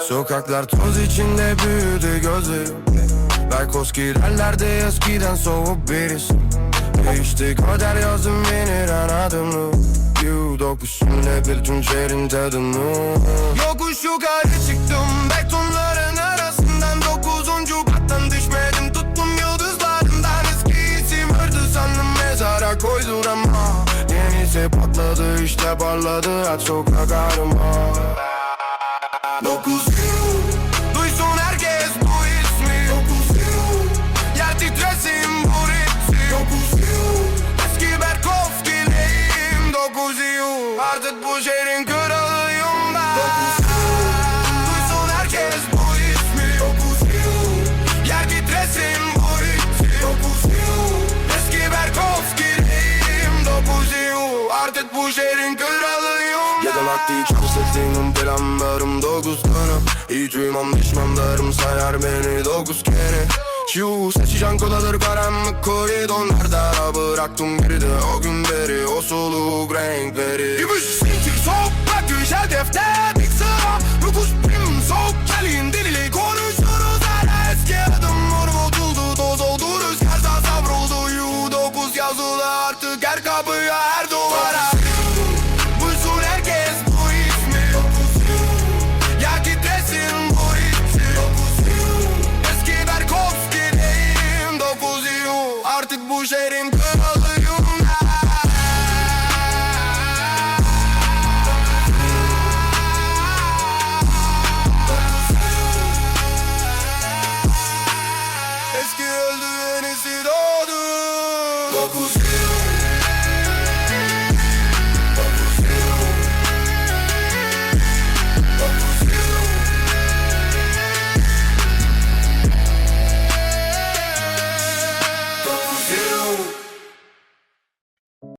Sokaklar toz içinde büyüdü gözü. Beykoz girerlerde eskiden soğuk biriz Değişti kader yazım yenir anadımı You dokuşunla bir tüncerin tadını. Yokuş yukarı çıktım betonların arasından. Dokuzuncu kattan düşmedim tuttum yıldızlarından. Eski isim hırdı sandım mezara koydun ama. Yenisi patladı işte parladı aç sokak arıma Dokuz yıl. Duysun herkes bu ismi. Dokuz yıl. Yer titresin bu ritmi. Dokuz yıl. Eski Berkovski'leyim Dokuz yıl. Artık bu şehrin kralıyım ben. Dokuz yıl. Duysun herkes bu ismi. Dokuz yıl. Yer titresin bu ritmi. Dokuz yıl. Eski Berkovski'leyim Dokuz yıl. Artık bu şehrin kralıyım Vakti çalıştığım planlarım dokuz tane Hiç uyumam düşmanlarım sayar beni dokuz kere. Şu seçeceğin kodadır karanlık koridorlarda Bıraktım geride. O günleri o soluk renkleri. Gümüş zincir sokak güzel defter dik sıra Dokuz prim sok gelin dilili konuşuruz. Hala eski adım Unutuldu toz oldu rüzgar savruldu. Yu dokuz yazılı artık her kapıya bu şehrin kralıyım Eski öldü yenisi doğdu. Dokuz